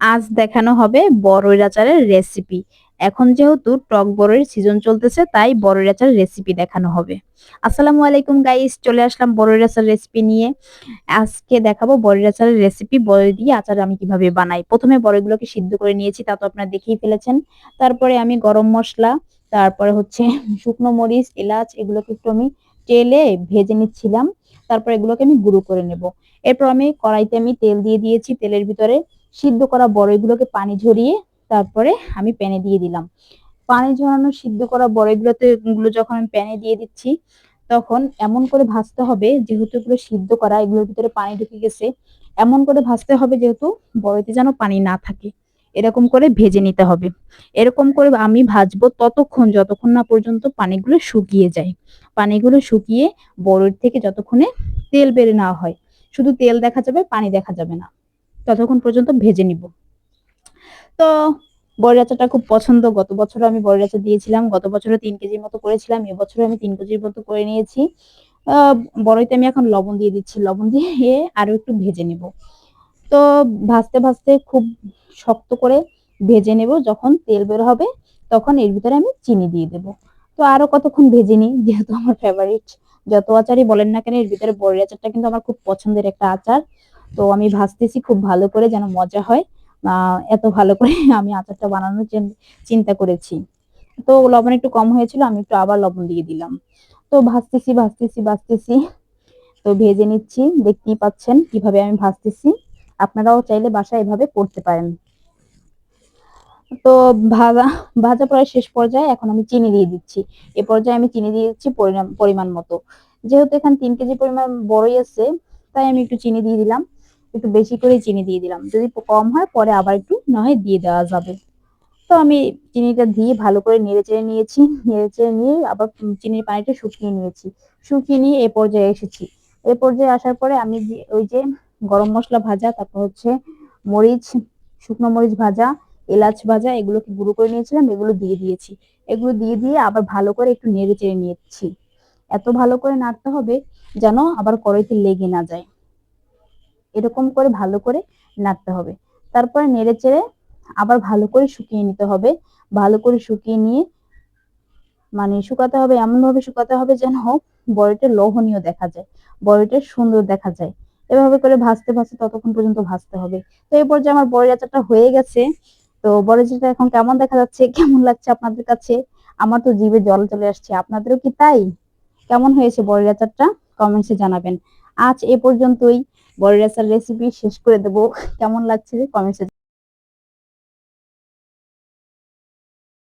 আজ দেখানো হবে বড়ইর আচারের রেসিপি এখন যেহেতু টক বড়ইয়ের সিজন চলতেছে, তাই বড়ইর আচারের রেসিপি দেখানো হবে। আসসালামু আলাইকুম গাইস চলে আসলাম বড়ইর আচার রেসিপি নিয়ে। আজকে দেখাবো বড়ইর আচারের রেসিপি বড়ই দিয়ে আচার আমি কীভাবে বানাই। প্রথমে বড়ইগুলোকে সিদ্ধ করে নিয়েছি, তা তো আপনারা দেখেই ফেলেছেন। তারপরে আমি গরম মশলা, তারপরে হচ্ছে শুকনো মরিচ, এলাচ, এগুলোকে একটু আমি তেলে ভেজে নিচ্ছিলাম। তারপর এগুলোকে আমি গুঁড়ো করে নেব। এরপর আমি কড়াইতে আমি তেল দিয়ে দিয়েছি, তেলের ভিতরে সিদ্ধ করা বড়ইগুলোকে পানি ঝরিয়ে তারপরে আমি প্যানে দিয়ে দিলাম। পানি ঝরানো সিদ্ধ করা বড়ইগুলোতে গুলো যখন আমি প্যানে দিয়ে দিচ্ছি, তখন এমন করে ভাজতে হবে যেহেতু এগুলো সিদ্ধ করা, এগুলোর ভিতরে পানি ঢুকে গেছে, এমন করে ভাজতে হবে যেহেতু বড়ইতে যেন পানি না থাকে। এরকম করে ভেজে নিতে হবে। এরকম করে আমি ভাজবো ততক্ষণ যতক্ষণ না পর্যন্ত পানিগুলো শুকিয়ে যায়। পানিগুলো শুকিয়ে বড়ইর থেকে যতক্ষণে তেল বেড়ে নেওয়া হয়, শুধু তেল দেখা যাবে, পানি দেখা যাবে না। ততক্ষণ পর্যন্ত ভেজে নিব। তো বড়ি আচারটা খুব পছন্দ। গত বছর আমি বড়ি আচার দিয়েছিলাম। গত বছরে তিন কেজির মতো করেছিলাম। এবছরে আমি তিন কেজির মতো করে নিয়েছি। বড়ইতে আমি এখন লবণ দিয়ে দিচ্ছি। লবণ দিয়ে আরও একটু ভেজে নেব। তো ভাজতে ভাজতে খুব শক্ত করে ভেজে নেব। যখন তেল বের হবে তখন এর ভিতরে আমি চিনি দিয়ে দেব। তো আরও কতক্ষণ ভেজে নিই? যেহেতু আমার ফেভারিট যত আচারই বলেন না কেন, এর ভিতরে বড়ি আচারটা কিন্তু আমার খুব পছন্দের একটা আচার। তো আমি ভাজতেছি, খুব ভালো করে যেন মজা হয়। এত ভালো করে আমি আচারটা বানানোর চিন্তা করেছি। তো লবণ একটু কম হয়েছিল, আমি একটু আবার লবণ দিয়ে দিলাম। তো ভাজতেছি ভাজতেছি ভাজতেছি। তো ভেজে নিচ্ছি, দেখতেই পাচ্ছেন কীভাবে আমি ভাজতেছি। আপনারাও চাইলে বাসায় এভাবে করতে পারেন। তো ভাজা ভাজা প্রায় শেষ পর্যায়ে এখন আমি চিনি দিয়ে দিচ্ছি। এ পর্যায়ে আমি চিনি দিয়ে দিচ্ছি পরিমাণ মতো। যেহেতু এখানে তিন কেজি পরিমাণ বড়ই আছে, তাই আমি একটু চিনি দিয়ে দিলাম। একটু বেশি করে চিনি দিয়ে দিলাম। যদি কম হয়, পরে আবার একটু না হয় দিয়ে দেওয়া যাবে। তো আমি চিনিটা দিয়ে ভালো করে নেড়ে চেড়ে নিয়েছি। নেড়ে চেড়ে নিয়ে আবার চিনির পানিটা শুকিয়ে নিয়েছি। শুকিয়ে নিয়ে এ পর্যায়ে এসেছি। এ পর্যায়ে আসার পরে আমি ওই যে গরম মশলা ভাজা, তারপর হচ্ছে মরিচ, শুকনো মরিচ ভাজা, এলাচ ভাজা, এগুলোকে গুঁড়ো করে নিয়েছিলাম, এগুলো দিয়ে দিয়েছি। এগুলো দিয়ে দিয়ে আবার ভালো করে একটু নেড়ে চেড়ে নিয়েছি এত ভালো করে নাড়তে হবে যেন আবার কড়াইতে লেগে না যায়। এরকম করে ভালো করে নাড়তে হবে। তারপরে নেড়ে চেড়ে আবার ভালো করে শুকিয়ে নিতে হবে। ভালো করে শুকিয়ে নিয়ে মানে শুকাতে হবে এমন ভাবে শুকাতে হবে যেন বড়িটা লোভনীয় দেখা যায়, বড়িটা সুন্দর দেখা যায়। এভাবে করে ভাজতে ভাজতে ততক্ষণ পর্যন্ত ভাজতে হবে। তো এই পর্যায়ে আমার বড়ি আচারটা হয়ে গেছে। তো বড়ি আচারটা এখন কেমন দেখা যাচ্ছে, কেমন লাগছে আপনাদের কাছে? আমার তো জিভে জল চলে আসছে, আপনাদেরও কি তাই? কেমন হয়েছে বড়ি আচারটা? কমেন্টসে জানাবেন। আজ এ পর্যন্তই। বড় রেসার রেসিপি শেষ করে দেবো। কেমন লাগছে কমেন্টসে